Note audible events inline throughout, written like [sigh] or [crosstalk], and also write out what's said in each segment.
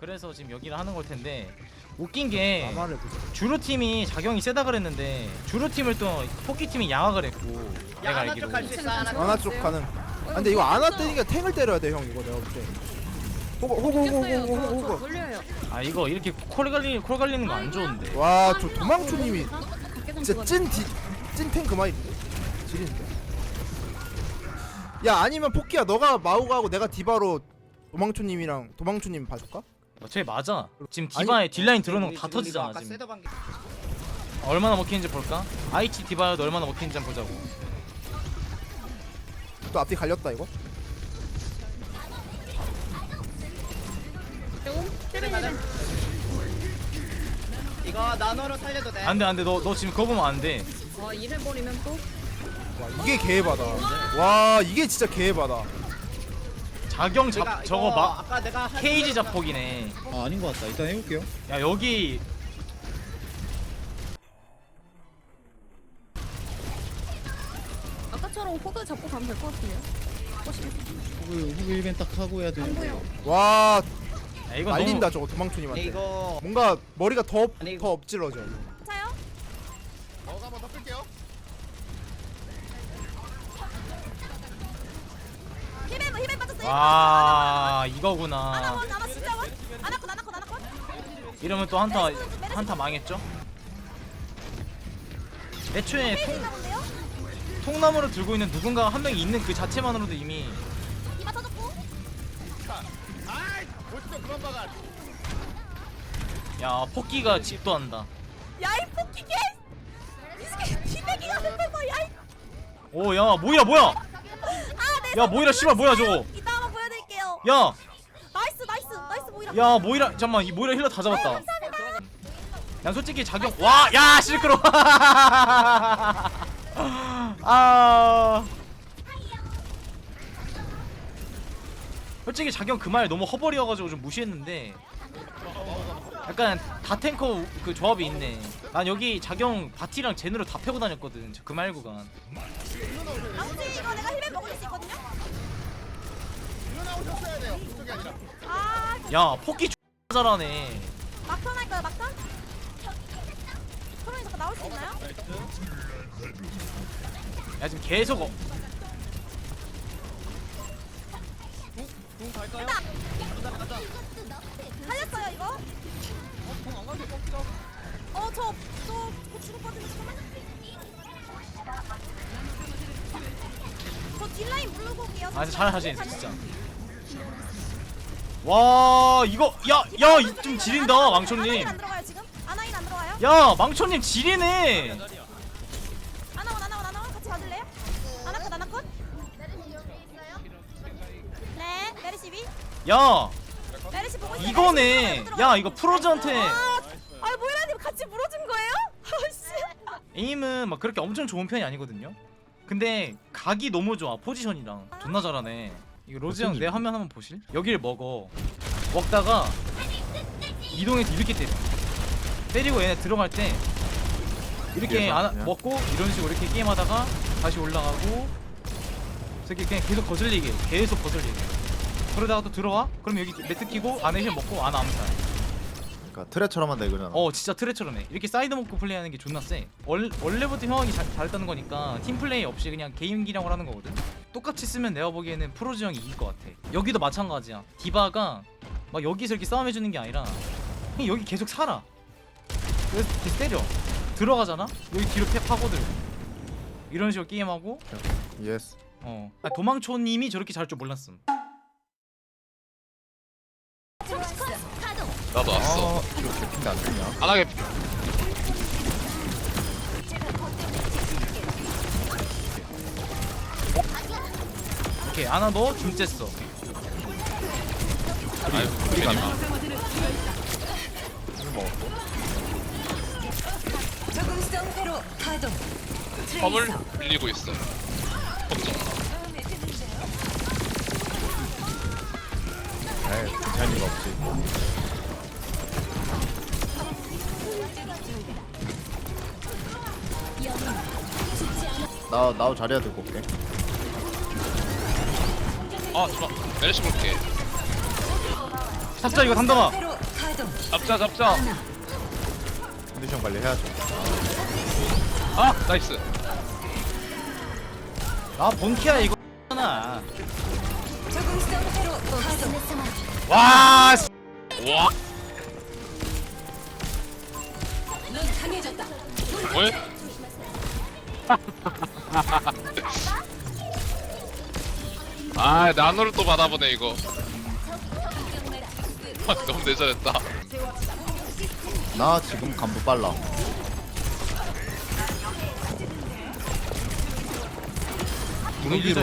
그래서 지금 여기를 하는 걸 텐데 웃긴 게 나만을 보자. 주루 팀이 자경이 세다 그랬는데 주루 팀을 또 포키 팀이 양악을 했고 내가 하나 알기로 쪽갈수 있어 하나 쪽 아나 쪽 가는. 아, 근데 이거 아나 때니까 탱을 때려야 돼 형 이거 내가 볼 때. 호구 호구 호구 호구 이겼어요. 호구 저, 저 호구. 돌려요. 아 이거 이렇게 콜 갈리 콜 갈리는 거 안 좋은데 와저 도망초님이 진짜 찐찐탱 그만인데. 지린데. 야 아니면 포키야 너가 마우가하고 내가 디바로 도망초님이랑 도망초님 봐줄까? 어차피 맞아 지금 디바에 딜라인 들어오는 거 다 터지잖아 지금 얼마나 먹히는지 볼까? 아이치 디바도 얼마나 먹히는지 한번 보자고 또 앞뒤 갈렸다 이거. 이거 나노로 살려도 돼 안돼 안돼 너 너 지금 그거 보면 안 돼 와 이래 버리면 또 와 이게 개해바다. 와 이게 진짜 개해바다. 자경 잡 저거 막 아까 내가 한 케이지 자폭이네 아 아닌 것 같다. 일단 해볼게요. 야 여기 아까처럼 호그 잡고 가면 될 것 같은데요? 후보 후보 1벤 딱 하고 해야 안 되는데. 보여. 와 야, 이거 말린다 너무 저거 도망초님한테. 이거 뭔가 머리가 더, 업- 아니, 더 엎질러져. 차요? 힘에 힘에 빠졌어요. 와 이거구나 원, 아나 진짜 원. 아나콘, 아나콘, 아나콘. 이러면 또 한타 한타 망했죠? 애초에 통, 페이지가 뭔데요? 통나무를 들고 있는 누군가 한 명이 있는 그 자체만으로도 이미 이마 터졌고. 야 포끼가 집도 한다 야이 포키 개. 이 새끼 티백이가 된다 봐. 야이. 오야 뭐야 뭐야 아, 네. 야 모이라 씨발 뭐야 저거 야. 나이스, 나이스, 나이스 모이라. 야 모이라 잠깐만 이 모이라 힐러 다 잡았다. 난 솔직히 자경 와야 실크로. [laughs] 아. 솔직히 자경 그 말 너무 허벌이어가지고 좀 무시했는데 약간 다 탱커 그 조합이 있네. 난 여기 자경 바티랑 제누를 다 패고 다녔거든 저그 말구간 아무튼 아, 야 X 잘하네 막턴 할 거야, 막턴? 소론이 잠깐 나올 수 있나요? 야 지금 계속 어, 살렸어요 이거. 어, 저, 저, 저 죽을 것 같은데 잠깐만. 저 딜라인 물르고 올게요. 아 잘하지 진짜 와 이거 야야좀 지린다 아나인 망초님 안 들어가요 지금? 아나인 안 들어와요? 야 망초님 지리네. 아나원 아나원 아나원 같이 봐줄래요? 아나컷 아나컷? 네 메르시 위. 야 메르시 보고 있어요. 이거네. 메르시 야 이거 프로즈한테. 아, 아 모이라님 같이 물어준 거예요? [laughs] 아씨. 에임은 막 그렇게 엄청 좋은 편이 아니거든요. 근데 각이 너무 좋아 포지션이랑. 존나 잘하네 이거 로즈 형 내 화면 한번 보실? 여기를 먹어 먹다가 이동해서 이렇게 때려 때리고 얘네 들어갈 때 이렇게 뒤에서 안, 그냥? 먹고 이런 식으로 이렇게 게임하다가 다시 올라가고 저기 그냥 계속 거슬리게 계속 거슬리게 그러다가 또 들어와? 그럼 여기 매트 키고 안에 힐 먹고 안 암살 그러니까 트레처럼 한다 이거잖아. 어 진짜 트레처럼 해 이렇게 사이드 먹고 플레이하는 게 존나 세 원, 원래부터 형이 잘, 잘했다는 거니까 팀 플레이 없이 그냥 게임 기량을 하는 거거든 똑같이 쓰면 내가 보기에는 프로즈 형이 이길 것 같아. 여기도 마찬가지야. 디바가 막 여기서 이렇게 싸움해주는 게 아니라 그냥 여기 계속 살아. 그래서 계속 때려. 들어가잖아? 여기 뒤로 팩 파고들. 이런 식으로 게임하고. 예스. 어. 아, 도망초님이 저렇게 잘줄 몰랐음. 나도 왔어. 아 이거 개핀데 안 되냐? 안 하게. 오케이 아나 너 준쨌어 아유, 우리 먹었고. 화물 밀리고 있어. 걱정. 에이 괜찮은 거 없지. 나 나도 자리야 들고 올게. 아, 잠깐. 메르시 볼게. 잡자 이거 담담아 잡자 잡자 컨디션 관리 해야죠. 아 나이스 아 본키야 이거 나 와, 씨. 와 왜? [laughs] 아 나노를 또 받아보네 이거 [laughs] 아, 너무 내잘했다 나 지금 간부 빨라.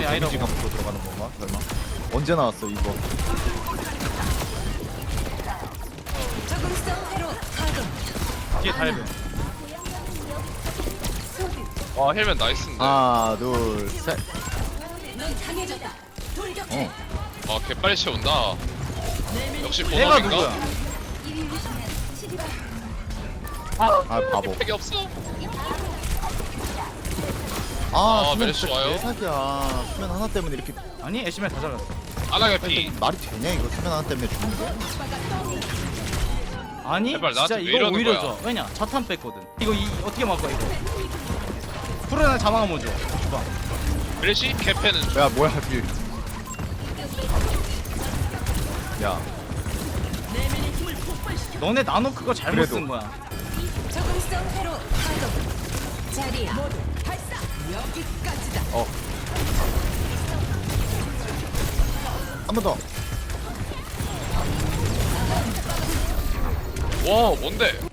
야이라고. 데미지 감으로 들어가는 건가? 설마? 언제 나왔어 이거? 뒤에 달배. 와 헬멧 나이스인데 하나 둘 셋. 어. 아 개빨리 채운다 역시 내가 보너인가? 누구야? 아 바보. 팩이 없어 아, 아, 수면 메르시 진짜 와요? 개사기야. 수면 하나 때문에 이렇게 아니 애쉬멜 다 잘랐어. 아나게 피 말이 되냐 이거 수면 하나 때문에 죽는 게? 아니 제발 진짜 나한테 왜 이거 이러는 오히려 거야? 좋아. 왜냐 자탄 뺐거든. 이거 이 어떻게 막을 거야 이거? 프로나 자망한 먼저. 주방. 메르시 개패는 야 뭐야 뒤. 야 너네 나노 그거 잘못 그래도. 쓴 거야. 한번 더. 와 뭔데?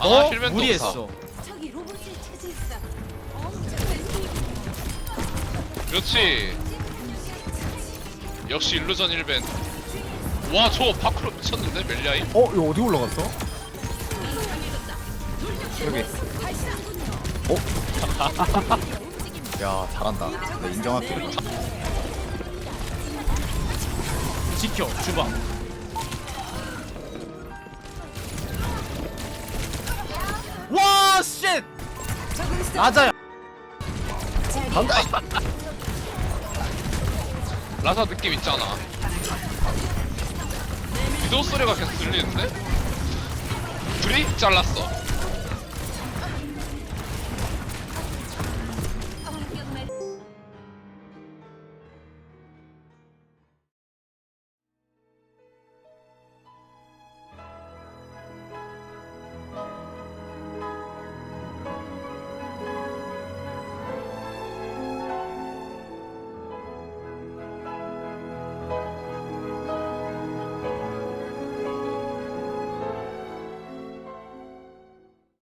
아 어? 힐맨도 없다 무리했어. 그렇지 역시 일루전 1벤 와 저 밖으로 미쳤는데 멜리아이? 어 이거 어디 올라갔어? 여기. 어? [laughs] 야 잘한다. 내 인정할게. 지켜 주방. 맞아요. 라사 느낌 있잖아 위도 소리가 계속 들리는데? 둘이 잘랐어